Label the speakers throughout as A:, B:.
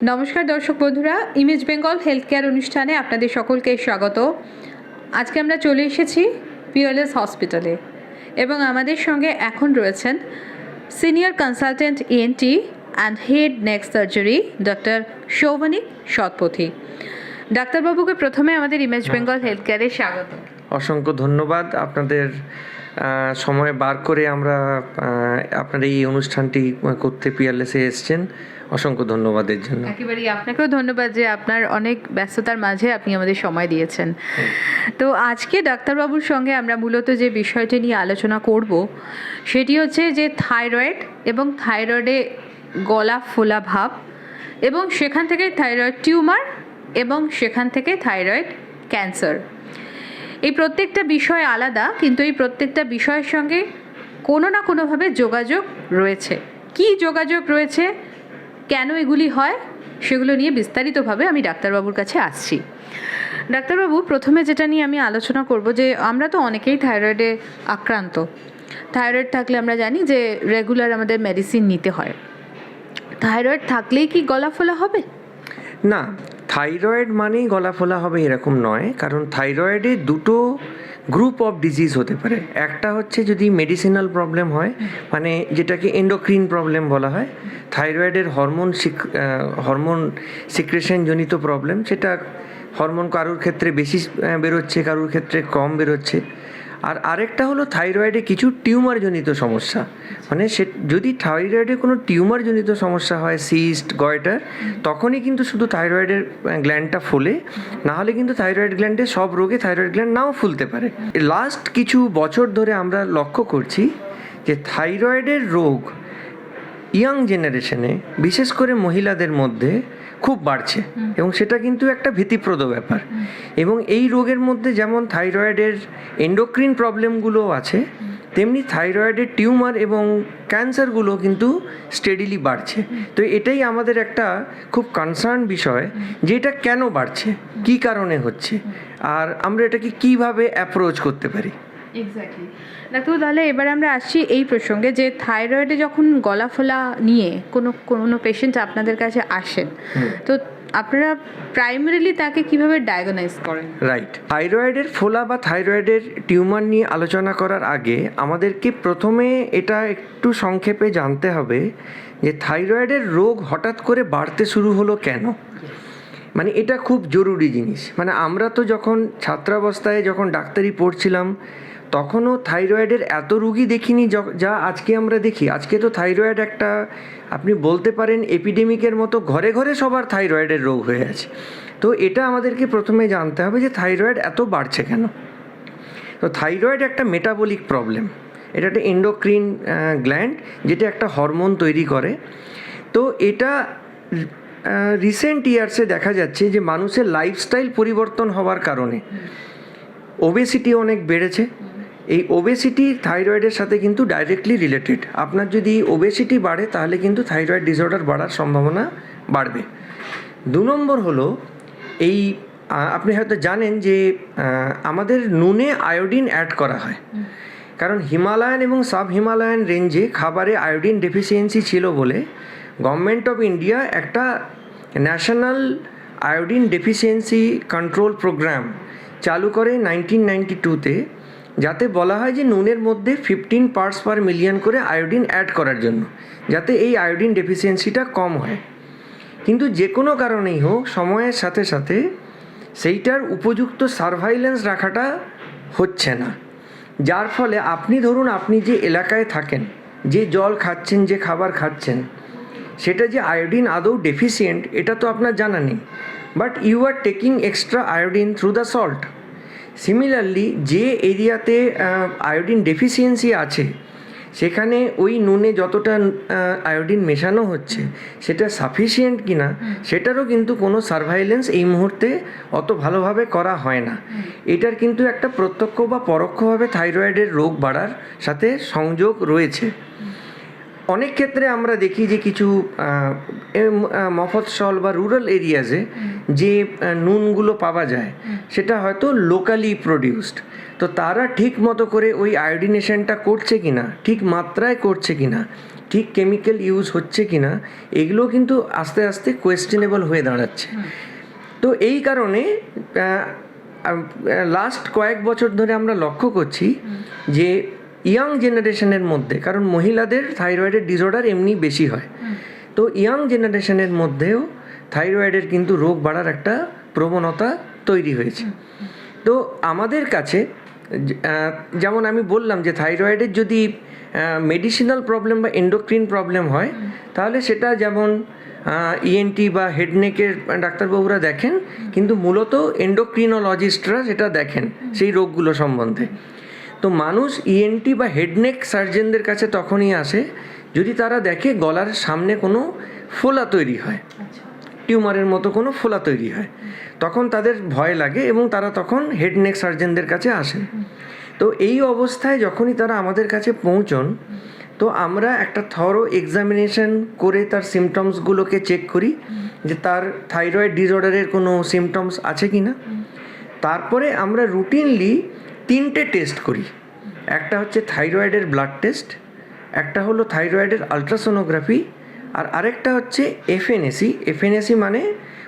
A: নমস্কার দর্শক বন্ধুরা ইমেজ বেঙ্গল হেলথ কেয়ার অনুষ্ঠানে আপনাদের সকলকে স্বাগত। আজকে আমরা চলে এসেছি পিওএলএস হসপিটালে এবং আমাদের সঙ্গে এখন রয়েছেন senior consultant ENT and head neck surgery doctor Soubanik Satpathy ডাক্তারবাবুকে প্রথমে আমাদের ইমেজ বেঙ্গল হেলথ কেয়ারে স্বাগত।
B: অসংখ্য ধন্যবাদ। আপনাদের সময় বার করে আমরা আপনার এই অনুষ্ঠানটি করতে পিয়ারলেসে এসছেন। অসংখ্য ধন্যবাদের জন্য।
A: একেবারেই আপনাকেও ধন্যবাদ যে আপনার অনেক ব্যস্ততার মাঝে আপনি আমাদের সময় দিয়েছেন। তো আজকে ডাক্তারবাবুর সঙ্গে আমরা মূলত যে বিষয়টি নিয়ে আলোচনা করব, সেটি হচ্ছে যে থাইরয়েড এবং থাইরয়েডে গলা ফোলা ভাব এবং সেখান থেকে থাইরয়েড টিউমার এবং সেখান থেকে থাইরয়েড ক্যান্সার। এই প্রত্যেকটা বিষয় আলাদা, কিন্তু এই প্রত্যেকটা বিষয়ের সঙ্গে কোনো না কোনোভাবে যোগাযোগ রয়েছে। কি যোগাযোগ রয়েছে? কেন এগুলি হয় সেগুলো নিয়ে বিস্তারিতভাবে আমি ডাক্তারবাবুর কাছে আসছি। ডাক্তারবাবু, প্রথমে যেটা নিয়ে আমি আলোচনা করব যে আমরা তো অনেকেই থাইরয়েডে আক্রান্ত। থাইরয়েড থাকলে আমরা জানি যে রেগুলার আমাদের মেডিসিন নিতে হয়। থাইরয়েড থাকলেই কি গলা ফোলা হবে?
B: না থাইরয়েড মানেই গলা ফোলা হবে এরকম নয়, কারণ থাইরয়েডে দুটো গ্রুপ অফ ডিজিজ হতে পারে। একটা হচ্ছে যদি মেডিসিনাল প্রবলেম হয় মানে যেটাকে এন্ডোক্রিন প্রবলেম বলা হয় থাইরয়েডের হরমোন হরমোন সিক্রেশন জনিত প্রবলেম সেটা হরমোন কারুর ক্ষেত্রে বেশি বেরোচ্ছে, কারুর ক্ষেত্রে কম বেরোচ্ছে। আর আরেকটা হলো থাইরয়েডে কিছু টিউমার জনিত সমস্যা। মানে সে, যদি থাইরয়েডে কোনো টিউমার জনিত সমস্যা হয়, সিস্ট, গয়টার, তখনই কিন্তু শুধু থাইরয়েডের গ্ল্যান্ডটা ফুলে। না হলে কিন্তু থাইরয়েড গ্ল্যান্ডে সব রোগে থাইরয়েড গ্ল্যান্ড নাও ফুলতে পারে। লাস্ট কিছু বছর ধরে আমরা লক্ষ্য করছি যে থাইরয়েডের রোগ ইয়াং জেনারেশনে বিশেষ করে মহিলাদের মধ্যে খুব বাড়ছে। এবং সেটা কিন্তু একটা ভীতিপ্রদ ব্যাপার। এবং এই রোগের মধ্যে যেমন থাইরয়েডের এন্ডোক্রিন প্রবলেমগুলোও আছে তেমনি থাইরয়েডের টিউমার এবং ক্যান্সারগুলো কিন্তু স্টেডিলি বাড়ছে। তো এটাই আমাদের একটা খুব কনসার্ন বিষয় যে এটা কেন বাড়ছে? কী কারণে হচ্ছে? আর আমরা এটাকে কীভাবে অ্যাপ্রোচ করতে পারি?
A: এক্স্যাক্টলি ডাক্তারবাবু তাহলে এবার আমরা আসছি এই প্রসঙ্গে যে থাইরয়েডে যখন গলা ফোলা নিয়ে কোনো কোনো পেশেন্ট আপনাদের কাছে আসেন তো আপনারা প্রাইমারিলি তাকে কীভাবে ডায়াগনাইজ করেন?
B: রাইট থাইরয়েডের ফোলা বা থাইরয়েডের টিউমার নিয়ে আলোচনা করার আগে আমাদেরকে প্রথমে এটা একটু সংক্ষেপে জানতে হবে যে থাইরয়েডের রোগ হঠাৎ করে বাড়তে শুরু হলো কেন? মানে এটা খুব জরুরি জিনিস। মানে আমরা তো যখন ছাত্রাবস্থায় যখন ডাক্তারি পড়ছিলাম তখনও থাইরয়েডের এত রুগী দেখিনি য- আজকে আমরা দেখি। আজকে তো থাইরয়েড একটা, আপনি বলতে পারেন, এপিডেমিকের মতো ঘরে ঘরে সবার থাইরয়েডের রোগ হয়ে আছে। তো এটা আমাদেরকে প্রথমে জানতে হবে যে থাইরয়েড এত বাড়ছে কেন? তো থাইরয়েড একটা মেটাবলিক প্রবলেম এটা একটা এন্ডোক্রিন গ্ল্যান্ড যেটা একটা হরমোন তৈরি করে। তো এটা রিসেন্ট ইয়ার্সে দেখা যাচ্ছে যে মানুষের লাইফস্টাইল পরিবর্তন হওয়ার কারণে ওবেসিটি অনেক বেড়েছে। এই ওবেসিটি থাইরয়েডের সাথে কিন্তু ডাইরেক্টলি রিলেটেড আপনার যদি ওবেসিটি বাড়ে, তাহলে কিন্তু থাইরয়েড ডিসঅর্ডার বাড়ার সম্ভাবনা বাড়বে। দু নম্বর হলো, এই আপনি হয়তো জানেন যে আমাদের নুনে আয়োডিন অ্যাড করা হয়। কারণ হিমালয়ান এবং সাব হিমালয়ান রেঞ্জে খাবারে আয়োডিন ডেফিসিয়েন্সি ছিল বলে গভর্নমেন্ট অফ ইন্ডিয়া একটা national iodine deficiency control programme চালু করে নাইনটিন নাইনটি টুতে যাতে বলা হয় যে নুনের মধ্যে ফিফটিন পার্টস পার মিলিয়ন করে আয়োডিন অ্যাড করার জন্য, যাতে এই আয়োডিন ডেফিসিয়েন্সিটা কম হয়। কিন্তু যে কোনো কারণেই হোক, সময়ের সাথে সাথে সেইটার উপযুক্ত সার্ভাইলেন্স রাখাটা হচ্ছে না। যার ফলে আপনি ধরুন, আপনি যে এলাকায় থাকেন, যে জল খাচ্ছেন, যে খাবার খাচ্ছেন, সেটা যে আয়োডিন আদৌ ডেফিসিয়েন্ট এটা তো আপনার জানা নেই। But you are taking extra iodine through the salt similarly যে এরিয়াতে আয়োডিন ডেফিসিয়েন্সি আছে সেখানে ওই নুনে যতটা আয়োডিন মেশানো হচ্ছে সেটা সাফিসিয়েন্ট কিনা সেটারও কিন্তু কোনো সার্ভাইলেন্স এই মুহূর্তে অত ভালোভাবে করা হয় না। এটার কিন্তু একটা প্রত্যক্ষ বা পরোক্ষভাবে থাইরয়েডের রোগ বাড়ার সাথে সংযোগ রয়েছে। অনেক ক্ষেত্রে আমরা দেখি যে কিছু মফৎসল বা রুরাল এরিয়াজে যে নুনগুলো পাওয়া যায় সেটা হয়তো লোকালি প্রডিউসড তো তারা ঠিক মতো করে ওই আয়োডিনেশনটা করছে কিনা ঠিক মাত্রায় করছে কি না ঠিক কেমিক্যাল ইউজ হচ্ছে কি না এগুলো কিন্তু আস্তে আস্তে কোয়েশ্চেনেবল হয়ে দাঁড়াচ্ছে। তো এই কারণে লাস্ট কয়েক বছর ধরে আমরা লক্ষ্য করছি যে ইয়াং জেনারেশনের মধ্যে, কারণ মহিলাদের থাইরয়েডের ডিসঅর্ডার এমনি বেশি হয়। তো ইয়াং জেনারেশনের মধ্যেও থাইরয়েডের কিন্তু রোগ বাড়ার একটা প্রবণতা তৈরি হয়েছে। তো আমাদের কাছে যেমন আমি বললাম যে থাইরয়েডের যদি মেডিসিনাল প্রবলেম বা এন্ডোক্রিন প্রবলেম হয়, তাহলে সেটা যেমন ইএনটি বা হেডনেকের ডাক্তারবাবুরা দেখেন, কিন্তু মূলত এন্ডোক্রিনোলজিস্টরা সেটা দেখেন, সেই রোগগুলো সম্বন্ধে। তো মানুষ ইএনটি বা হেডনেক সার্জনদের কাছে তখনই আসে যদি তারা দেখে গলার সামনে কোনো ফোলা তৈরি হয় টিউমারের মতো কোনো ফোলা তৈরি হয় তখন তাদের ভয় লাগে এবং তারা তখন হেড নেক সার্জনদের কাছে আসেন তো এই অবস্থায় যখনই তারা আমাদের কাছে পৌঁছন তো আমরা একটা থরো এক্সামিনেশন করে তার সিমটমসগুলোকে চেক করি যে তার থাইরয়েড ডিসঅর্ডারের কোনো সিমটমস আছে কি না তারপরে আমরা রুটিনলি তিনটে টেস্ট করি। একটা হচ্ছে থাইরয়েডের ব্লাড টেস্ট একটা হলো থাইরয়েডের আলট্রাসোনোগ্রাফি আর আরেকটা হচ্ছে এফএনএসি এফএনএসি মানে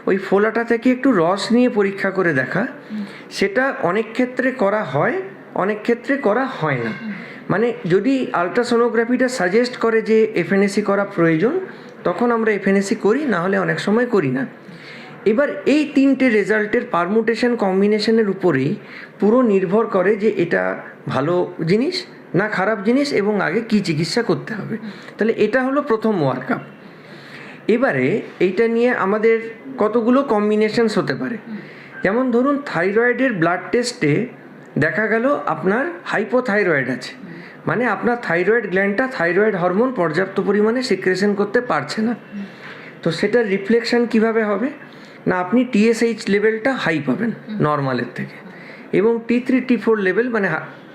B: ওই ফোলাটা থেকে একটু রস নিয়ে পরীক্ষা করে দেখা। সেটা অনেক ক্ষেত্রে করা হয়, অনেক ক্ষেত্রে করা হয় না। মানে যদি আলট্রাসোনোগ্রাফিটা সাজেস্ট করে যে এফএনএসি করা প্রয়োজন, তখন আমরা এফএনএসি করি, না হলে অনেক সময় করি না। এবার এই তিনটে রেজাল্টের পারমুটেশন কম্বিনেশনের উপরেই পুরো নির্ভর করে যে এটা ভালো জিনিস না খারাপ জিনিস এবং আগে কি চিকিৎসা করতে হবে। তাহলে এটা হলো প্রথম ওয়ার্কআপ। এবারে এইটা নিয়ে আমাদের কতগুলো কম্বিনেশনস হতে পারে। যেমন ধরুন থাইরয়েডের ব্লাড টেস্টে দেখা গেল আপনার হাইপোথাইরয়েড আছে। মানে আপনার থাইরয়েড গ্ল্যান্ডটা থাইরয়েড হরমোন পর্যাপ্ত পরিমাণে সিক্রেশন করতে পারছে না। তো সেটার রিফ্লেকশন কীভাবে হবে? না, আপনি টিএসএইচ লেভেলটা হাই পাবেন নর্মালের থেকে। এবং T three T four level মানে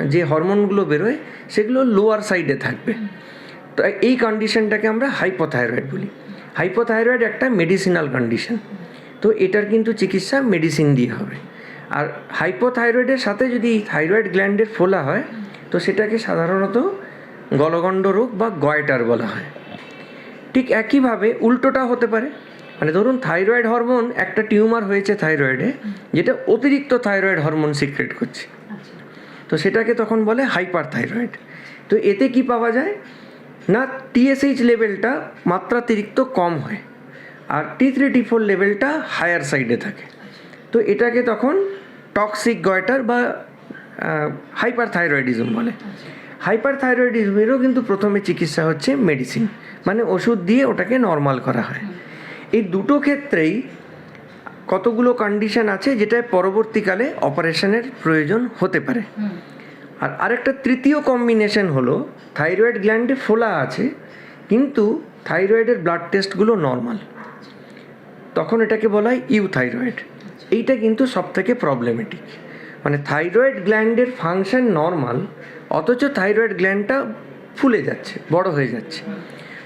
B: যে হরমোনগুলো বেরোয়, সেগুলো লোয়ার সাইডে থাকবে। তো এই কন্ডিশনটাকে আমরা হাইপোথাইরয়েড বলি। হাইপোথাইরয়েড একটা মেডিসিনাল কন্ডিশন তো এটার কিন্তু চিকিৎসা মেডিসিন দিয়ে হবে। আর হাইপোথাইরয়েডের সাথে যদি থাইরয়েড গ্ল্যান্ডের ফোলা হয়, তো সেটাকে সাধারণত গলগণ্ড রোগ বা গয়টার বলা হয়। ঠিক একইভাবে উল্টোটা হতে পারে। মানে ধরুন থাইরয়েড হরমোন একটা টিউমার হয়েছে থাইরয়েডে যেটা অতিরিক্ত থাইরয়েড হরমোন সিক্রেট করছে। তো সেটাকে তখন বলে হাইপার থাইরয়েড তো এতে কি পাওয়া যায়? না টিএসএইচ লেভেলটা মাত্রাতিরিক্ত কম হয় আর টি থ্রি টি ফোর লেভেলটা হায়ার সাইডে থাকে। তো এটাকে তখন টক্সিক গয়টার বা হাইপার থাইরয়েডিজম বলে। হাইপার থাইরয়েডিজমেরও কিন্তু প্রথমে চিকিৎসা হচ্ছে মেডিসিন মানে ওষুধ দিয়ে ওটাকে নর্মাল করা হয়। এই দুটো ক্ষেত্রেই কতগুলো কন্ডিশন আছে যেটায় পরবর্তীকালে অপারেশনের প্রয়োজন হতে পারে। আর আরেকটা তৃতীয় কম্বিনেশন হলো থাইরয়েড গ্ল্যান্ডে ফোলা আছে কিন্তু থাইরয়েডের ব্লাড টেস্টগুলো নর্মাল তখন এটাকে বলা হয় ইউথাইরয়েড এইটা কিন্তু সব থেকে প্রবলেমেটিক মানে থাইরয়েড গ্ল্যান্ডের ফাংশন নর্মাল অথচ থাইরয়েড গ্ল্যান্ডটা ফুলে যাচ্ছে বড় হয়ে যাচ্ছে।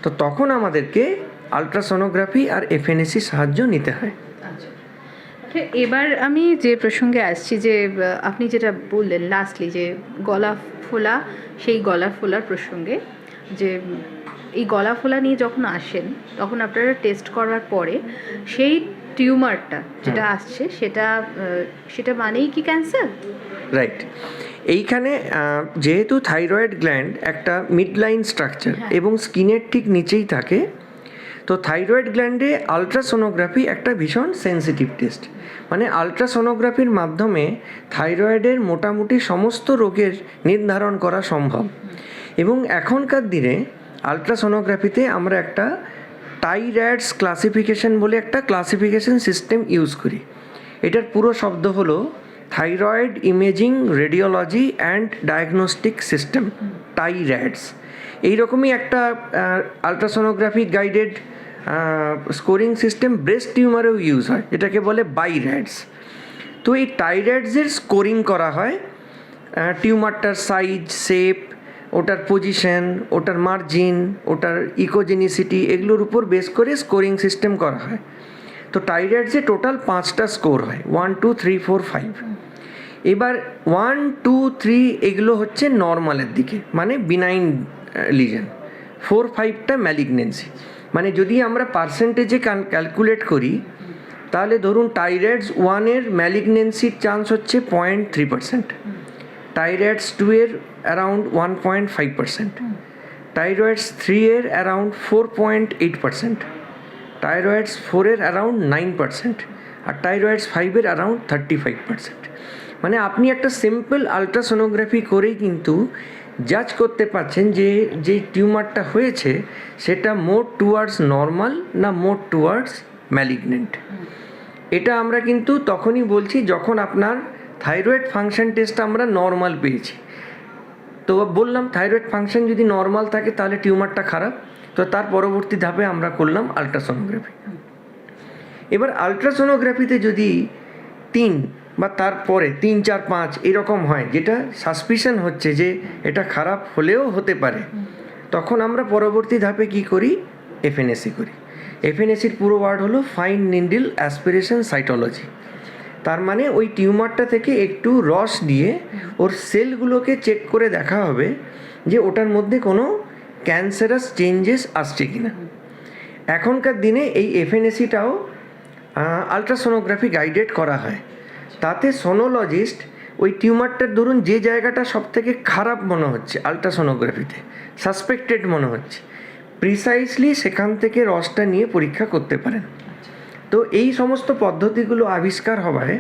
B: তো তখন আমাদেরকে আলট্রাসোনোগ্রাফি আর এফএনএসি সাহায্য নিতে হয়।
A: আচ্ছা এবার আমি যে প্রসঙ্গে আসছি যে আপনি যেটা বললেন লাস্টলি যে গলা ফোলা সেই গলা ফোলার প্রসঙ্গে যে এই গলা ফোলা নিয়ে যখন আসেন তখন আপনারা টেস্ট করার পরে সেই টিউমারটা যেটা আসছে সেটা সেটা মানেই কি ক্যান্সার
B: রাইট এইখানে যেহেতু থাইরয়েড গ্ল্যান্ড একটা মিড লাইন স্ট্রাকচার এবং স্কিনের ঠিক নিচেই থাকে তো থাইরয়েড গ্ল্যান্ডে আলট্রাসোনোগ্রাফি একটা ভীষণ সেন্সিটিভ টেস্ট মানে আলট্রাসোনোগ্রাফির মাধ্যমে থাইরয়েডের মোটামুটি সমস্ত রোগের নির্ধারণ করা সম্ভব। এবং এখনকার দিনে আলট্রাসোনোগ্রাফিতে আমরা একটা টাইর্যাডস ক্লাসিফিকেশন বলে একটা ক্লাসিফিকেশন সিস্টেম ইউজ করি। এটার পুরো শব্দ হলো thyroid imaging radiology and diagnostic system TIRADS এইরকমই একটা ultrasonography guided scoring system breast টিউমারেও use হয় যেটাকে বলে বাইর্যাডস তো এই টাইরয়েডসের স্কোরিং করা হয় টিউমারটার সাইজ শেপ ওটার পজিশন ওটার মার্জিন ওটার ইকোজেনিসিটি এগুলোর উপর বেস করে স্কোরিং সিস্টেম করা হয়। তো টাইরয়েডসে টোটাল পাঁচটা স্কোর হয় one two three four five এবার ওয়ান টু থ্রি এগুলো হচ্ছে নর্মালের দিকে মানে বিনাইন লিজেন ফোর ফাইভটা ম্যালিগনেন্সি মানে যদি আমরা পার্সেন্টেজে ক্যালকুলেট করি, তাহলে ধরুন টাইরয়েডস ওয়ানের ম্যালিগনেন্সির চান্স হচ্ছে point three percent TIRADS two এর around one point five percent TIRADS three এর around four point eight percent TIRADS ফোরের অ্যারাউন্ড নাইন পার্সেন্ট আর টাইরয়েডস ফাইভের অ্যারাউন্ড থার্টি ফাইভ পার্সেন্ট মানে আপনি একটা সিম্পল আলট্রাসোনোগ্রাফি করেই কিন্তু জাজ করতে পারছেন যে যে টিউমারটা হয়েছে, সেটা মোর টুয়ার্ডস নর্মাল না মোর টুয়ার্ডস ম্যালিগনেন্ট এটা আমরা কিন্তু তখনই বলছি যখন আপনার থাইরয়েড ফাংশন টেস্ট আমরা নর্মাল পেয়েছি। তো বললাম থাইরয়েড ফাংশন যদি নর্মাল থাকে, তাহলে টিউমারটা খারাপ। তো তার পরবর্তী ধাপে আমরা করলাম আলট্রাসোনোগ্রাফি এবার আলট্রাসোনোগ্রাফিতে যদি তিন বা তারপরে তিন, চার, পাঁচ এরকম হয়, যেটা সাসপিশন হচ্ছে যে এটা খারাপ হলেও হতে পারে। তখন আমরা পরবর্তী ধাপে কি করি? এফএনএসি করি। এফএনএসির পুরো ওয়ার্ড হলো ফাইন নিন্ডিল অ্যাসপিরেশন সাইটোলজি তার মানে ওই টিউমারটা থেকে একটু রস দিয়ে ওর সেলগুলোকে চেক করে দেখা হবে যে ওটার মধ্যে কোনো ক্যান্সারাস চেঞ্জেস আসছে কি না এখনকার দিনে এই এফএনএসিটাও আলট্রাসোনোগ্রাফি গাইডেড করা হয়। তাতে সোনোলজিস্ট ওই টিউমারটার ধরুন যে জায়গাটা সব থেকে খারাপ মনে হচ্ছে আলট্রাসোনোগ্রাফিতে সাসপেক্টেড মনে হচ্ছে প্রিসাইসলি সেখান থেকে রসটা নিয়ে পরীক্ষা করতে পারেন। তো এই সমস্ত পদ্ধতিগুলো আবিষ্কার হওয়ায়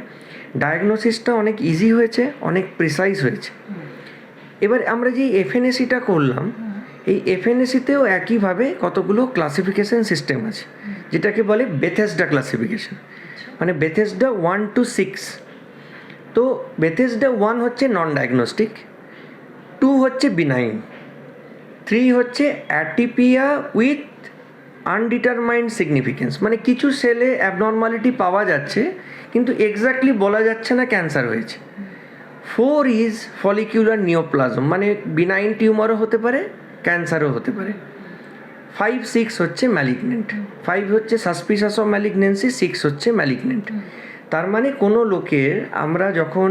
B: ডায়াগনোসিসটা অনেক ইজি হয়েছে, অনেক প্রিসাইজ হয়েছে। এবার আমরা যে এফএনএসিটা করলাম, এই এফএনএসিতেও একইভাবে কতগুলো ক্লাসিফিকেশন সিস্টেম আছে, যেটাকে বলে বেথেসডা ক্লাসিফিকেশন মানে বেথেসডা ওয়ান টু সিক্স তো বেথেসডা ওয়ান হচ্ছে নন ডায়াগনস্টিক টু হচ্ছে বিনাইন থ্রি হচ্ছে অ্যাটিপিয়া উইথ আনডিটারমাইন্ড সিগনিফিকেন্স মানে কিছু সেলে অ্যাবনর্মালিটি পাওয়া যাচ্ছে, কিন্তু এক্স্যাক্টলি বলা যাচ্ছে না ক্যান্সার হয়েছে। ফোর ইজ ফলিকিউলার নিওপ্লাজম মানে বিনাইন টিউমারও হতে পারে ক্যান্সারও হতে পারে। ফাইভ সিক্স হচ্ছে ম্যালিগনেন্ট ফাইভ হচ্ছে সাসপিসাস অফ ম্যালিগনেন্সি সিক্স হচ্ছে ম্যালিগনেন্ট তার মানে কোনো লোকের আমরা যখন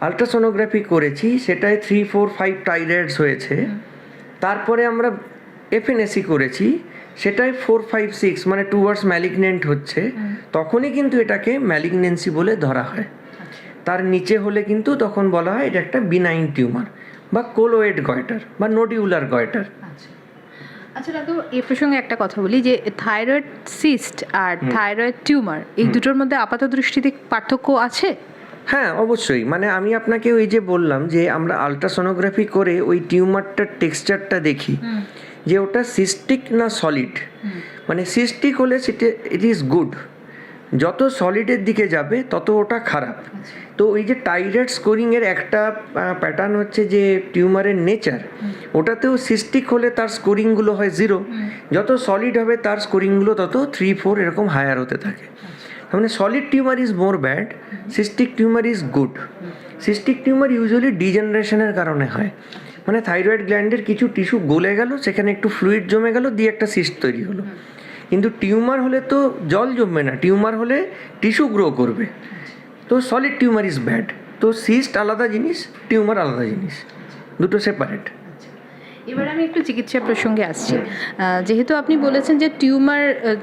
B: আলট্রাসোনোগ্রাফি করেছি সেটায় থ্রি ফোর ফাইভ টাইরয়েডস হয়েছে। তারপরে আমরা এফএনএসি করেছি সেটাই ফোর ফাইভ সিক্স মানে টু ওয়ার্ডস ম্যালিগনেন্ট হচ্ছে তখনই কিন্তু এটাকে ম্যালিগনেন্সি বলে ধরা হয়। তার নিচে হলে কিন্তু তখন বলা হয় এটা একটা বিনাইন টিউমার বা কোলোয়েড গয়টার বা নোডিউলার গয়টার
A: আচ্ছা দাদু এ প্রসঙ্গে একটা কথা বলি যে থাইরয়েড সিস্ট আর থাইরয়েড টিউমার এই দুটোর মধ্যে আপাত দৃষ্টিতে পার্থক্য আছে?
B: হ্যাঁ অবশ্যই। মানে আমি আপনাকে ওই যে বললাম যে আমরা আলট্রাসোনোগ্রাফি করে ওই টিউমারটার টেক্সচারটা দেখি যে ওটা সিস্টিক না সলিড? মানে সিস্টিক হলে সেটা ইট ইজ গুড যত সলিডের দিকে যাবে, তত ওটা খারাপ। তো ওই যে টাইরয়েড স্কোরিংয়ের একটা প্যাটার্ন হচ্ছে যে টিউমারের নেচার ওটাতেও সিস্টিক হলে তার স্কোরিংগুলো হয় জিরো যত সলিড হবে, তার স্কোরিংগুলো তত থ্রি ফোর এরকম হায়ার হতে থাকে। মানে solid tumour is more bad cystic tumour is good cystic tumour usually ডিজেনারেশনের কারণে হয়। মানে থাইরয়েড গ্ল্যান্ডের কিছু টিস্যু গলে গেল, সেখানে একটু ফ্লুইড জমে গেল, দিয়ে একটা সিস্ট তৈরি হলো। কিন্তু টিউমার হলে তো জল জমবে না, টিউমার হলে টিস্যু গ্রো করবে। তো সলিড টিউমার ইজ ব্যাড তো সিস্ট আলাদা জিনিস, টিউমার আলাদা জিনিস, দুটো সেপারেট
A: এবার আমি একটু চিকিৎসা প্রসঙ্গে আসছি। যেহেতু আপনি বলেছেন যে টিউমার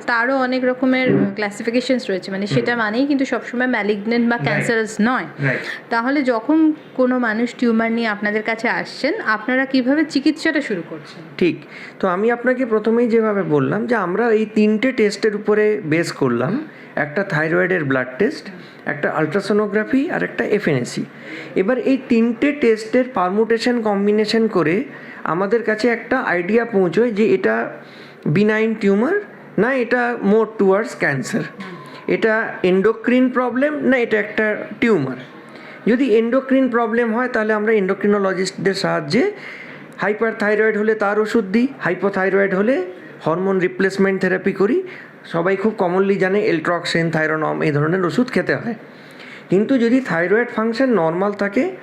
A: তারও অনেক রকমের ক্লাসিফিকেশনস রয়েছে মানে সেটা মানেই কিন্তু সবসময় ম্যালিগনেন্ট বা ক্যান্সারাস নয়। তাহলে যখন কোনো মানুষ টিউমার নিয়ে আপনাদের কাছে আসছেন আপনারা কীভাবে চিকিৎসাটা শুরু করছেন?
B: ঠিক। তো আমি আপনাকে প্রথমেই যেভাবে বললাম যে আমরা এই তিনটে টেস্টের উপরে বেস করলাম। একটা থাইরয়েডের ব্লাড টেস্ট একটা আলট্রাসোনোগ্রাফি আর একটা এফএনএসি। এবার এই তিনটে টেস্টের পারমুটেশন কম্বিনেশন করে আমাদের কাছে একটা আইডিয়া পৌঁছয় যে এটা বিনাইন টিউমার না এটা মোর টুয়ার্ডস ক্যান্সার এটা এন্ডোক্রিন প্রবলেম না এটা একটা টিউমার যদি এন্ডোক্রিন প্রবলেম হয়, তাহলে আমরা এন্ডোক্রিনোলজিস্টদের সাহায্যে হাইপার থাইরয়েড হলে তার ওষুধ দিই হাইপোথাইরয়েড হলে হরমোন রিপ্লেসমেন্ট থেরাপি করি। সবাই খুব কমনলি জানে এলট্রক্সেন থাইরোনম এই ধরনের ওষুধ খেতে হয়। কিন্তু যদি থাইরয়েড ফাংশন নর্মাল থাকে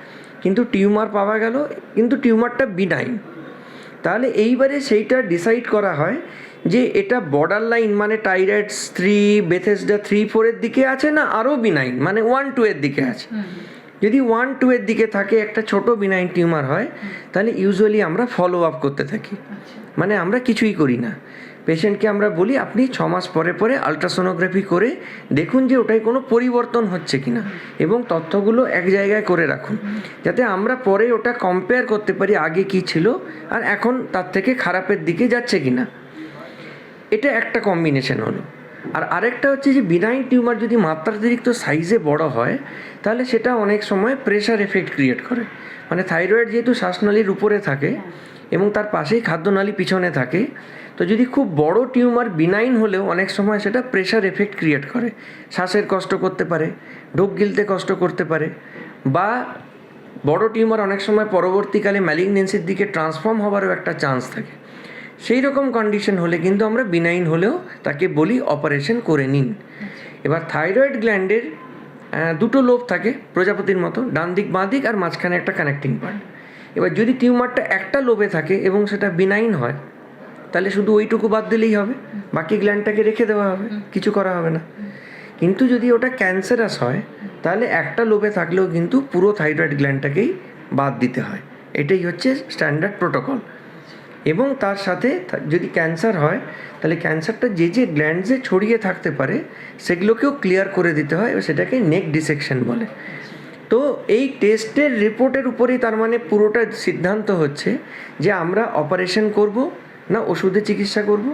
B: কিন্তু টিউমার পাওয়া গেল কিন্তু টিউমারটা বিনাইন তাহলে এইবারে সেইটা ডিসাইড করা হয় যে এটা বর্ডার লাইন মানে টাইরয়েড থ্রি বেথেসডা থ্রি ফোরের দিকে আছে না আরও বিনাইন মানে ওয়ান টু এর দিকে আছে? যদি ওয়ান টু এর দিকে থাকে একটা ছোট বিনাইন টিউমার হয় তাহলে ইউজুয়ালি আমরা ফলো আপ করতে থাকি। মানে আমরা কিছুই করি না। পেশেন্টকে আমরা বলি, আপনি ছ মাস পরে পরে আলট্রাসোনোগ্রাফি করে দেখুন যে ওটায় কোনো পরিবর্তন হচ্ছে কিনা এবং তথ্যগুলো এক জায়গায় করে রাখুন। যাতে আমরা পরে ওটা কম্পেয়ার করতে পারি আগে কি ছিল আর এখন তার থেকে খারাপের দিকে যাচ্ছে কিনা। এটা একটা কম্বিনেশন হলো। আর আরেকটা হচ্ছে যে বিনাইন টিউমার যদি মাত্রাতিরিক্ত সাইজে বড় হয়, তাহলে সেটা অনেক সময় প্রেশার এফেক্ট ক্রিয়েট করে। মানে থাইরয়েড যেহেতু শ্বাসনালীর উপরে থাকে এবং তার পাশেই খাদ্যনালী পিছনে থাকে। তো যদি খুব বড় টিউমার বিনাইন হলেও অনেক সময় সেটা প্রেশার এফেক্ট ক্রিয়েট করে। শ্বাসের কষ্ট করতে পারে, ঢোক গিলতে কষ্ট করতে পারে বা বড় টিউমার অনেক সময় পরবর্তীকালে ম্যালিগনেন্সির দিকে ট্রান্সফর্ম হওয়ারও একটা চান্স থাকে। সেই রকম কন্ডিশন হলে কিন্তু আমরা বিনাইন হলেও তাকে বলি অপারেশন করে নিন। এবার থাইরয়েড গ্ল্যান্ডের দুটো লোভ থাকে প্রজাপতির মতো ডান দিক বাঁ দিক আর মাঝখানে একটা কানেক্টিং পার্ট এবার যদি টিউমারটা একটা লোভে থাকে এবং সেটা বিনাইন হয়, তাহলে শুধু ওইটুকু বাদ দিলেই হবে। বাকি গ্ল্যান্ডটাকে রেখে দেওয়া হবে। কিছু করা হবে না। কিন্তু যদি ওটা ক্যান্সারাস হয়, তাহলে একটা লোভে থাকলেও কিন্তু পুরো থাইরয়েড গ্ল্যান্ডটাকেই বাদ দিতে হয়। এটাই হচ্ছে স্ট্যান্ডার্ড প্রোটোকল এবং তার সাথে যদি ক্যান্সার হয়, তাহলে ক্যান্সারটা যে যে গ্ল্যান্ডসে ছড়িয়ে থাকতে পারে, সেগুলোকেও ক্লিয়ার করে দিতে হয় এবং সেটাকে নেক ডিসেকশন বলে। তো এই টেস্টের রিপোর্টের উপরেই তার মানে পুরোটা সিদ্ধান্ত হচ্ছে যে আমরা অপারেশন করব না ওষুধে চিকিৎসা করব।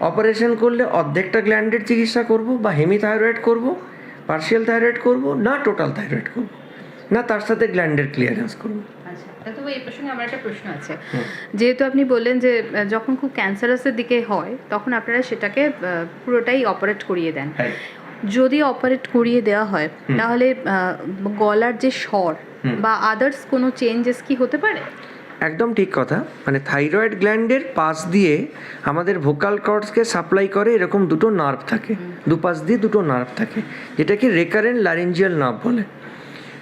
B: অপারেশন করলে অর্ধেকটা গ্ল্যান্ডের চিকিৎসা করব বা হেমিথাইরয়েড করব পার্শিয়াল থাইরয়েড করব না টোটাল থাইরয়েড করব না তার সাথে গ্ল্যান্ডের ক্লিয়ারেন্স করব।
A: আচ্ছা এই প্রসঙ্গে আমার একটা প্রশ্ন আছে। যেহেতু আপনি বললেন যে যখন খুব ক্যান্সারাসের দিকে হয় তখন আপনারা সেটাকে পুরোটাই অপারেট করিয়ে দেন। যদি অপারেট করিয়ে দেওয়া হয় তাহলে গলার যে স্বর বা আদার্স কোনো চেঞ্জেস কি হতে পারে?
B: একদম ঠিক কথা। মানে থাইরয়েড গ্ল্যান্ডের পাশ দিয়ে আমাদের ভোকাল কর্ডসকে সাপ্লাই করে এরকম দুটো নার্ভ থাকে। দুপাশ দিয়ে দুটো নার্ভ থাকে। যেটাকে রেকারেন্ট লারেঞ্জিয়াল নার্ভ বলে।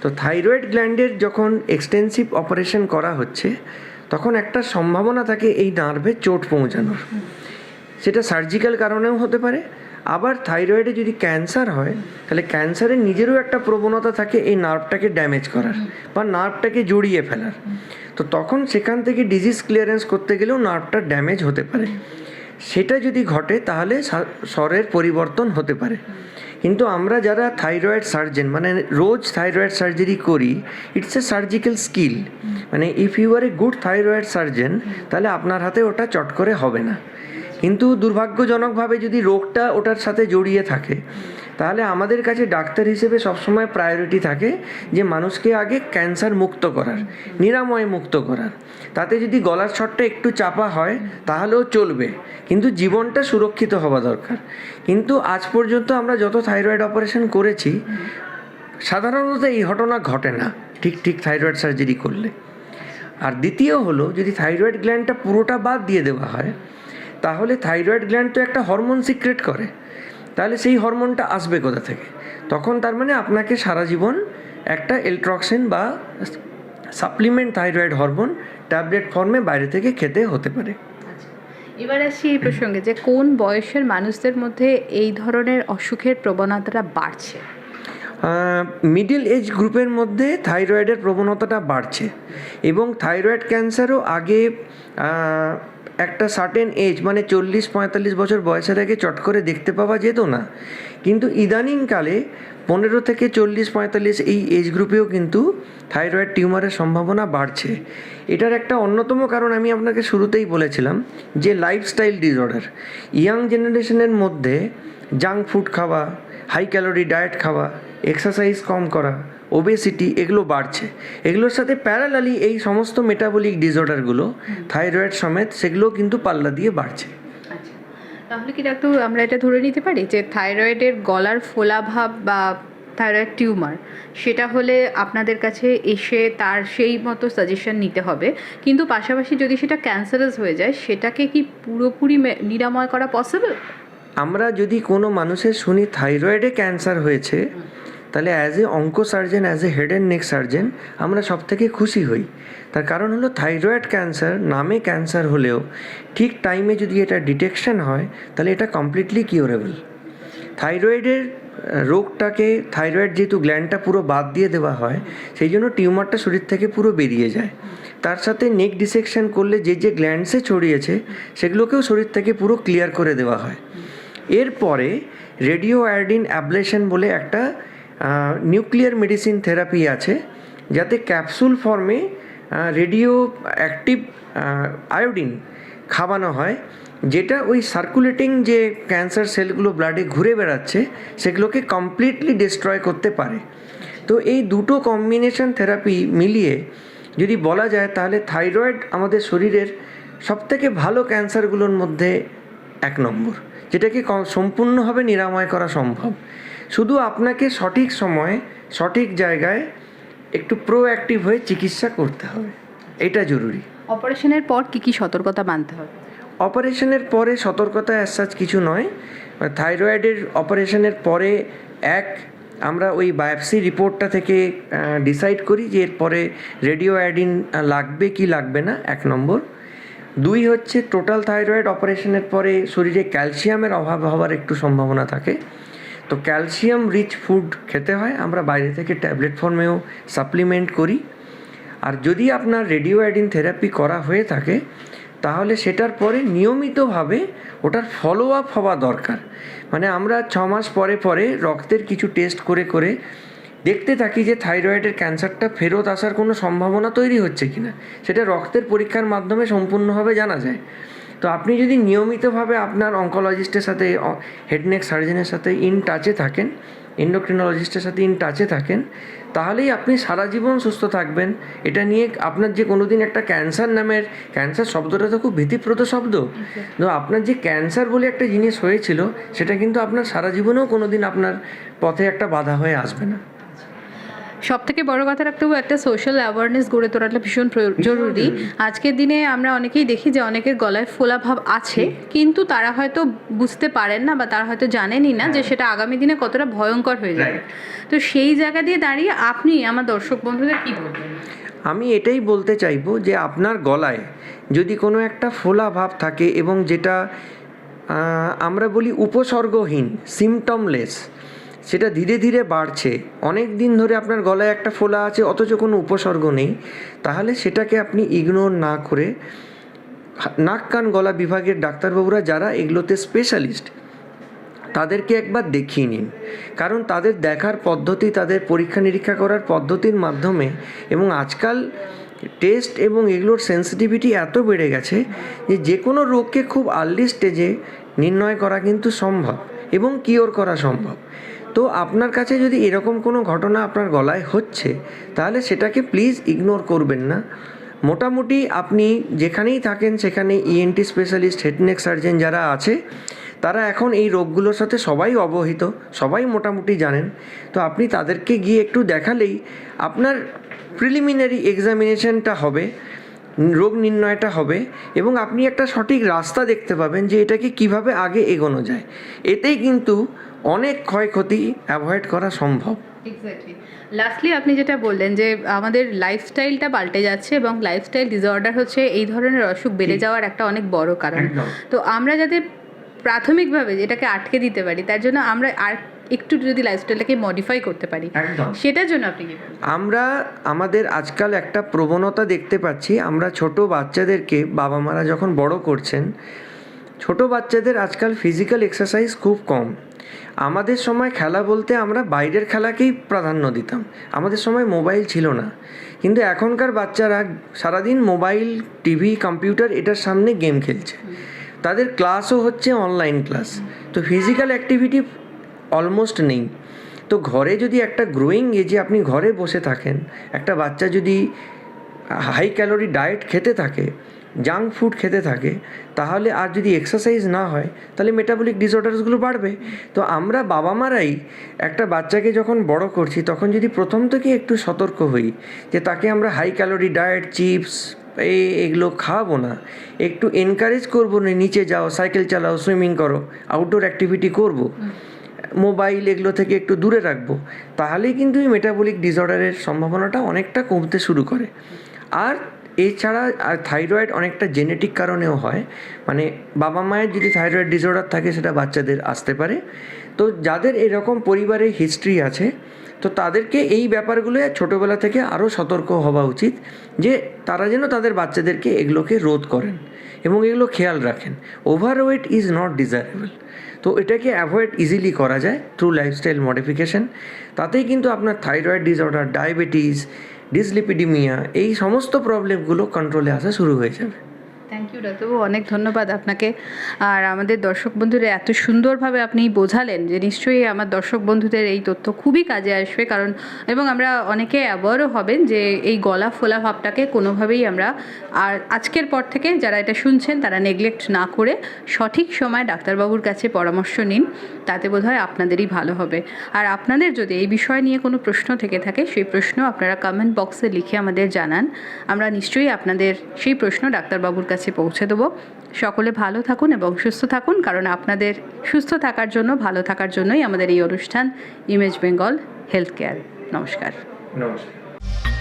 B: তো থাইরয়েড গ্ল্যান্ডের যখন এক্সটেন্সিভ অপারেশন করা হচ্ছে তখন একটা সম্ভাবনা থাকে এই নার্ভে চোট পৌঁছানোর। সেটা সার্জিক্যাল কারণেও হতে পারে আবার থাইরয়েডে যদি ক্যান্সার হয়, তাহলে ক্যান্সারের নিজেরও একটা প্রবণতা থাকে এই নার্ভটাকে ড্যামেজ করার বা নার্ভটাকে জড়িয়ে ফেলার। তো তখন সেখান থেকে ডিজিজ ক্লিয়ারেন্স করতে গেলেও নার্ভটা ড্যামেজ হতে পারে। সেটা যদি ঘটে, তাহলে স্বরের পরিবর্তন হতে পারে। কিন্তু আমরা যারা থাইরয়েড সার্জেন মানে রোজ থাইরয়েড সার্জারি করি ইটস এ সার্জিক্যাল স্কিল মানে if you are a good thyroid surgeon, তাহলে আপনার হাতে ওটা চট করে হবে না। কিন্তু দুর্ভাগ্যজনকভাবে যদি রোগটা ওটার সাথে জড়িয়ে থাকে, তাহলে আমাদের কাছে ডাক্তার হিসেবে সবসময় প্রায়োরিটি থাকে যে মানুষকে আগে ক্যান্সার মুক্ত করার, নিরাময় মুক্ত করার। তাতে যদি গলার ছটটা একটু চাপা হয়, তাহলেও চলবে। কিন্তু জীবনটা সুরক্ষিত হওয়া দরকার। কিন্তু আজ পর্যন্ত আমরা যত থাইরয়েড অপারেশন করেছি, সাধারণত এই ঘটনা ঘটে না, ঠিক ঠিক থাইরয়েড সার্জারি করলে। আর দ্বিতীয় হলো, যদি থাইরয়েড গ্ল্যান্ডটা পুরোটা বাদ দিয়ে দেওয়া হয় তাহলে থাইরয়েড গ্ল্যান্ড তো একটা হরমোন সিক্রেট করে। তাহলে সেই হরমোনটা আসবে কোথা থেকে? তখন তার মানে আপনাকে সারা জীবন একটা এলট্রক্সিন বা সাপ্লিমেন্ট থাইরয়েড হরমোন ট্যাবলেট ফর্মে বাইরে থেকে খেতে হতে পারে।
A: এবার আসি এই প্রসঙ্গে যে কোন বয়সের মানুষদের মধ্যে এই ধরনের অসুখের প্রবণতাটা বাড়ছে?
B: মিডিল এজ গ্রুপের মধ্যে থাইরয়েডের প্রবণতাটা বাড়ছে এবং থাইরয়েড ক্যান্সারও আগে একটা সার্টেন এজ মানে চল্লিশ, পঁয়তাল্লিশ বছর বয়সের আগে চট করে দেখতে পাওয়া যেত না। কিন্তু ইদানিংকালে পনেরো থেকে চল্লিশ, পঁয়তাল্লিশ এই এজ গ্রুপেও কিন্তু থাইরয়েড টিউমারের সম্ভাবনা বাড়ছে। এটার একটা অন্যতম কারণ আমি আপনাকে শুরুতেই বলেছিলাম যে লাইফস্টাইল ডিসঅর্ডার ইয়াং জেনারেশনের মধ্যে জাঙ্ক ফুড খাওয়া হাই ক্যালোরি ডায়েট খাওয়া এক্সারসাইজ কম করা ওবেসিটি এগুলো বাড়ছে। এগুলোর সাথে প্যারালালি এই সমস্ত মেটাবলিক ডিসঅর্ডারগুলো থাইরয়েড সমেত সেগুলো কিন্তু পাল্লা দিয়ে বাড়ছে।
A: আচ্ছা তাহলে কি ডাক্তার আমরা এটা ধরে নিতে পারি যে থাইরয়েডের গলার ফোলাভাব বা থাইরয়েড টিউমার সেটা হলে আপনাদের কাছে এসে তার সেই মতো সাজেশন নিতে হবে। কিন্তু পাশাপাশি যদি সেটা ক্যান্সারাস হয়ে যায় সেটাকে কি পুরোপুরি নিরাময় করা পসিবল
B: আমরা যদি কোনো মানুষের শুনি থাইরয়েডে ক্যান্সার হয়েছে তাহলে as a onco surgeon as a head and neck surgeon আমরা সব থেকে খুশি হই। তার কারণ হলো থাইরয়েড ক্যান্সার নামে ক্যান্সার হলেও ঠিক টাইমে যদি এটা ডিটেকশন হয়, তাহলে এটা কমপ্লিটলি কিউরেবল থাইরয়েডের রোগটাকে থাইরয়েড যেহেতু গ্ল্যান্ডটা পুরো বাদ দিয়ে দেওয়া হয়, সেই জন্য টিউমারটা শরীর থেকে পুরো বেরিয়ে যায়। তার সাথে নেক ডিসেকশন করলে যে যে গ্ল্যান্ডসে ছড়িয়েছে, সেগুলোকেও শরীর থেকে পুরো ক্লিয়ার করে দেওয়া হয়। এরপরে রেডিও আয়োডিন অ্যাবলেশন বলে একটা নিউক্লিয়ার মেডিসিন থেরাপি আছে, যাতে ক্যাপসুল ফর্মে রেডিও অ্যাক্টিভ আয়োডিন খাওয়ানো হয়, যেটা ওই সার্কুলেটিং যে ক্যান্সার সেলগুলো ব্লাডে ঘুরে বেড়াচ্ছে, সেগুলোকে কমপ্লিটলি ডিস্ট্রয় করতে পারে। তো এই দুটো কম্বিনেশন থেরাপি মিলিয়ে যদি বলা যায়, তাহলে থাইরয়েড আমাদের শরীরের সবথেকে ভালো ক্যান্সারগুলোর মধ্যে এক নম্বর, যেটাকে সম্পূর্ণভাবে নিরাময় করা সম্ভব। শুধু আপনাকে সঠিক সময়ে সঠিক জায়গায় একটু প্রোঅ্যাক্টিভ হয়ে চিকিৎসা করতে হবে। এটা জরুরি।
A: অপারেশনের পর কি কি সতর্কতা মানতে হবে?
B: অপারেশনের পরে সতর্কতা অ্যাসাজ কিছু নয়। থাইরয়েডের অপারেশনের পরে এক আমরা ওই বায়োপসি রিপোর্টটা থেকে ডিসাইড করি যে এরপরে রেডিও অ্যাডিন লাগবে কি লাগবে না এক নম্বর। দুই হচ্ছে টোটাল থাইরয়েড অপারেশনের পরে শরীরে ক্যালসিয়ামের অভাব হওয়ার একটু সম্ভাবনা থাকে। তো ক্যালসিয়াম রিচ ফুড খেতে হয়। আমরা বাইরে থেকে ট্যাবলেট ফর্মেও সাপ্লিমেন্ট করি। আর যদি আপনার রেডিও অ্যাডিন থেরাপি করা হয়ে থাকে, তাহলে সেটার পরে নিয়মিতভাবে ওটার ফলো আপ হওয়া দরকার। মানে আমরা ছ মাস পরে পরে রক্তের কিছু টেস্ট করে করে দেখতে থাকি যে থাইরয়েডের ক্যান্সারটা ফেরত আসার কোনো সম্ভাবনা তৈরি হচ্ছে কিনা। সেটা রক্তের পরীক্ষার মাধ্যমে সম্পূর্ণভাবে জানা যায়। তো আপনি যদি নিয়মিতভাবে আপনার অঙ্কোলজিস্টের সাথে হেডনেক সার্জনের সাথে ইন টাচে থাকেন এন্ডোক্রিনোলজিস্টের সাথে ইন টাচে থাকেন তাহলেই আপনি সারা জীবন সুস্থ থাকবেন। এটা নিয়ে আপনার যে কোনো দিন একটা ক্যান্সার নামের ক্যান্সার শব্দটা তো খুব ভীতিপ্রদ শব্দ। তো আপনার যে ক্যান্সার বলে একটা জিনিস হয়েছিল সেটা কিন্তু আপনার সারা জীবনেও কোনো দিন আপনার পথে একটা বাধা হয়ে আসবে না।
A: সব থেকে বড় কথা রাখতে হবে একটা সোশ্যাল অ্যাওয়ারনেস গড়ে তোলাটা ভীষণ জরুরি। আজকের দিনে আমরা অনেকেই দেখি যে অনেকের গলায় ফোলা ভাব আছে কিন্তু তারা হয়তো বুঝতে পারেন না বা তারা হয়তো জানেনই না যে সেটা আগামী দিনে কতটা ভয়ঙ্কর হয়ে যাবে। তো সেই জায়গা দিয়ে দাঁড়িয়ে আপনি আমার দর্শক বন্ধুদের কি বলবেন?
B: আমি এটাই বলতে চাইব যে আপনার গলায় যদি কোনো একটা ফোলা ভাব থাকে এবং যেটা আমরা বলি উপসর্গহীন সিমটমলেস সেটা ধীরে ধীরে বাড়ছে। অনেক দিন ধরে আপনার গলায় একটা ফোলা আছে, অথচ কোনো উপসর্গ নেই। তাহলে সেটাকে আপনি ইগনোর না করে নাক, কান, গলা বিভাগের ডাক্তারবাবুরা যারা এগুলোতে স্পেশালিস্ট তাদেরকে একবার দেখিয়ে নিন। কারণ তাদের দেখার পদ্ধতি, তাদের পরীক্ষা নিরীক্ষা করার পদ্ধতির মাধ্যমে এবং আজকাল টেস্ট এবং এগুলোর সেন্সিটিভিটি এত বেড়ে গেছে যে যে কোনো রোগকে খুব আর্লি স্টেজে নির্ণয় করা কিন্তু সম্ভব এবং কিওর করা সম্ভব। তো আপনার কাছে যদি এরকম কোনো ঘটনা আপনার গলায় হচ্ছে, তাহলে সেটাকে প্লিজ ইগনোর করবেন না। মোটামুটি আপনি যেখানেই থাকেন, সেখানে ইএনটি স্পেশালিস্ট হেডনেক সার্জন যারা আছে, তারা এখন এই রোগগুলোর সাথে সবাই অবহিত, সবাই মোটামুটি জানেন। তো আপনি তাদেরকে গিয়ে একটু দেখালেই আপনার প্রিলিমিনারি এক্সামিনেশনটা হবে, রোগ নির্ণয়টা হবে, এবং আপনি একটা সঠিক রাস্তা দেখতে পাবেন যে এটাকে কীভাবে আগে এগোনো যায়। এতেই কিন্তু অনেক ক্ষয়ক্ষতি অ্যাভয়েড করা সম্ভব।
A: এক্স্যাক্টলি লাস্টলি আপনি যেটা বললেন যে আমাদের লাইফস্টাইলটা পাল্টে যাচ্ছে এবং লাইফস্টাইল ডিসঅর্ডার হচ্ছে এই ধরনের অসুখ বেড়ে যাওয়ার একটা অনেক বড় কারণ। তো আমরা যাতে প্রাথমিকভাবে এটাকে আটকে দিতে পারি তার জন্য আমরা আর একটু যদি লাইফস্টাইলটাকে মডিফাই করতে পারি সেটার জন্য আপনি
B: আমরা আমাদের আজকাল একটা প্রবণতা দেখতে পাচ্ছি আমরা ছোট বাচ্চাদেরকে বাবা মারা যখন বড় করছেন ছোট বাচ্চাদের আজকাল ফিজিক্যাল এক্সারসাইজ খুব কম। আমাদের সময় খেলা বলতে আমরা বাইরের খেলাকেই প্রাধান্য দিতাম। আমাদের সময় মোবাইল ছিল না। কিন্তু এখনকার বাচ্চারা সারাদিন মোবাইল, টিভি, কম্পিউটার এটার সামনে গেম খেলছে। তাদের ক্লাসও হচ্ছে অনলাইন ক্লাস। তো ফিজিক্যাল অ্যাক্টিভিটি অলমোস্ট নেই। তো ঘরে যদি একটা গ্রোয়িং এজে আপনি ঘরে বসে থাকেন, একটা বাচ্চা যদি হাই ক্যালোরি ডায়েট খেতে থাকে জাঙ্ক ফুড খেতে থাকে, তাহলে আর যদি এক্সারসাইজ না হয়, তাহলে মেটাবলিক ডিসঅর্ডার্সগুলো বাড়বে। তো আমরা বাবা মারাই একটা বাচ্চাকে যখন বড় করছি, তখন যদি প্রথম থেকে একটু সতর্ক হই যে তাকে আমরা হাই ক্যালোরি ডায়েট চিপস এই এগুলো খাওয়াবো না। একটু এনকারেজ করব না, নিচে যাও সাইকেল চালাও সুইমিং করো আউটডোর অ্যাক্টিভিটি করব। মোবাইল এগুলো থেকে একটু দূরে রাখব। তাহলেই কিন্তু এই মেটাবলিক ডিসঅর্ডারের সম্ভাবনাটা অনেকটা কমতে শুরু করে। আর এছাড়া আর থাইরয়েড অনেকটা জেনেটিক কারণেও হয়। মানে বাবা মায়ের যদি থাইরয়েড ডিসঅর্ডার থাকে, সেটা বাচ্চাদের আসতে পারে। তো যাদের এরকম পরিবারে হিস্ট্রি আছে, তো তাদেরকে এই ব্যাপারগুলো ছোটোবেলা থেকে আরও সতর্ক হওয়া উচিত, যে তারা যেন তাদের বাচ্চাদেরকে এগুলোকে রোধ করেন এবং এগুলো খেয়াল রাখেন। ওভারওয়েট ইজ নট ডিজায়ারেবল তো এটাকে অ্যাভয়েড ইজিলি করা যায় থ্রু লাইফস্টাইল মডিফিকেশন তাতেই কিন্তু আপনার থাইরয়েড ডিসঅর্ডার ডায়াবেটিস ডিসলিপিডিমিয়া এই সমস্ত প্রবলেমগুলো কন্ট্রোলে আসা শুরু হয়ে যাবে।
A: থ্যাংক ইউ ডাক্তারবাবু অনেক ধন্যবাদ আপনাকে। আর আমাদের দর্শক বন্ধুরা এত সুন্দরভাবে আপনি বোঝালেন যে নিশ্চয়ই আমার দর্শক বন্ধুদের এই তথ্য খুবই কাজে আসবে। কারণ, এবং আমরা অনেকে অ্যাওয়ারও হবেন যে এই গলা ফোলা ভাবটাকে কোনোভাবেই আমরা আর আজকের পর থেকে যারা এটা শুনছেন, তারা নেগলেক্ট না করে সঠিক সময় ডাক্তারবাবুর কাছে পরামর্শ নিন। তাতে বোধ হয় আপনাদেরই ভালো হবে। আর আপনাদের যদি এই বিষয় নিয়ে কোনো প্রশ্ন থেকে থাকে, সেই প্রশ্ন আপনারা কমেন্ট বক্সে লিখে আমাদের জানান। আমরা নিশ্চয়ই আপনাদের সেই প্রশ্ন ডাক্তারবাবুর কাছে পৌঁছে দেবো। সকলে ভালো থাকুন এবং সুস্থ থাকুন, কারণ আপনাদের সুস্থ থাকার জন্য, ভালো থাকার জন্যই আমাদের এই অনুষ্ঠান ইমেজ বেঙ্গল হেলথ কেয়ার। নমস্কার।
B: নমস্কার।